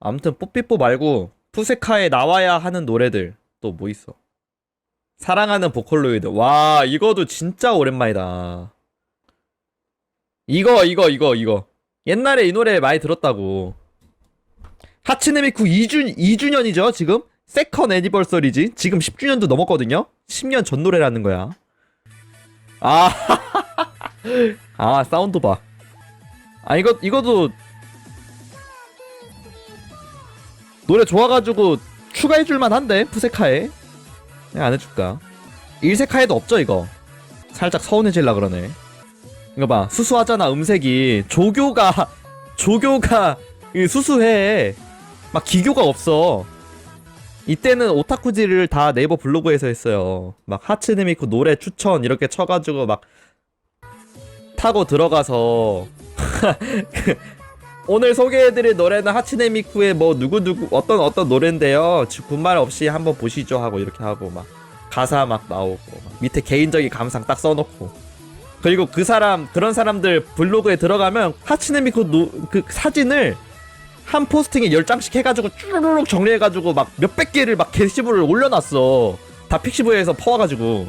아무튼 뽀삐뽀 말고 푸세카에 나와야 하는 노래들 또 뭐 있어? 사랑하는 보컬로이드. 와, 이거도 진짜 오랜만이다. 이거, 이거, 이거, 이거. 옛날에 이 노래 많이 들었다고. 하츠네미쿠 2주, 2주년이죠, 지금? 세컨 애니버서리지. 지금 10주년도 넘었거든요? 10년 전 노래라는 거야. 아, 아, 사운드 봐. 아, 이거, 이거도 노래 좋아가지고 추가해줄만 한데, 푸세카에. 그냥 안 해줄까? 일세카에도 없죠, 이거. 살짝 서운해질라 그러네. 이거 봐, 수수하잖아, 음색이. 조교가, 조교가 이 수수해. 막 기교가 없어. 이때는 오타쿠지를 다 네이버 블로그에서 했어요. 막 하츠네미쿠 노래 추천 이렇게 쳐가지고 막 타고 들어가서 오늘 소개해드릴 노래는 하츠네미쿠의 뭐 누구누구 어떤 어떤 노래인데요. 지- 군말 없이 한번 보시죠 하고 이렇게 하고 막 가사 막 나오고 막 밑에 개인적인 감상 딱 써놓고 그리고 그 사람 그런 사람들 블로그에 들어가면 하츠네미쿠 노, 그 사진을 한 포스팅에 10장씩 해가지고 쭈루룩 정리해가지고 막 몇백 개를 막 게시물을 올려놨어. 다 픽시브에서 퍼와가지고.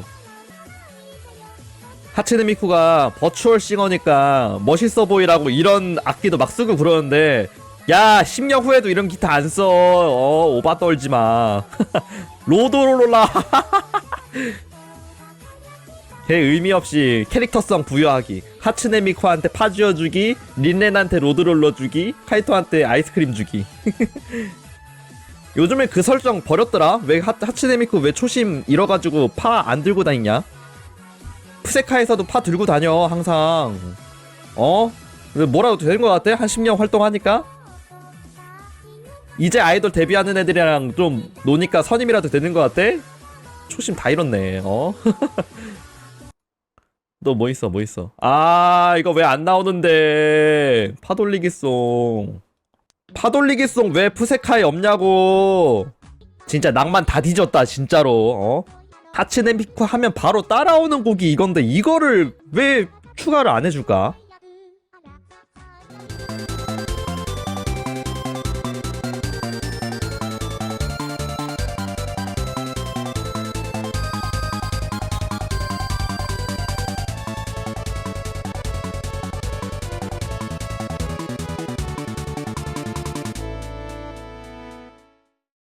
하츠네 미쿠가 버추얼 싱어니까 멋있어 보이라고 이런 악기도 막 쓰고 그러는데 야 10년 후에도 이런 기타 안 써. 어 오바 떨지 마. 로도로라. 걔 의미 없이 캐릭터성 부여하기. 하츠네 미쿠한테 파 쥐어주기, 린렌한테 로드롤러 주기, 카이토한테 아이스크림 주기. 요즘에 그 설정 버렸더라. 왜 하, 하츠네 미쿠 왜 초심 잃어가지고 파 안 들고 다니냐? 푸세카에서도 파 들고 다녀 항상. 어? 뭐라도 되는 것 같아? 한 10년 활동하니까? 이제 아이돌 데뷔하는 애들이랑 좀 노니까 선임이라도 되는 것 같아? 초심 다 잃었네. 어? 너 뭐 있어 뭐 있어 아 이거 왜 안 나오는데 파돌리기송 파돌리기송 왜 푸세카에 없냐고 진짜 낭만 다 뒤졌다 진짜로 어 하츠네미쿠 하면 바로 따라오는 곡이 이건데 이거를 왜 추가를 안 해줄까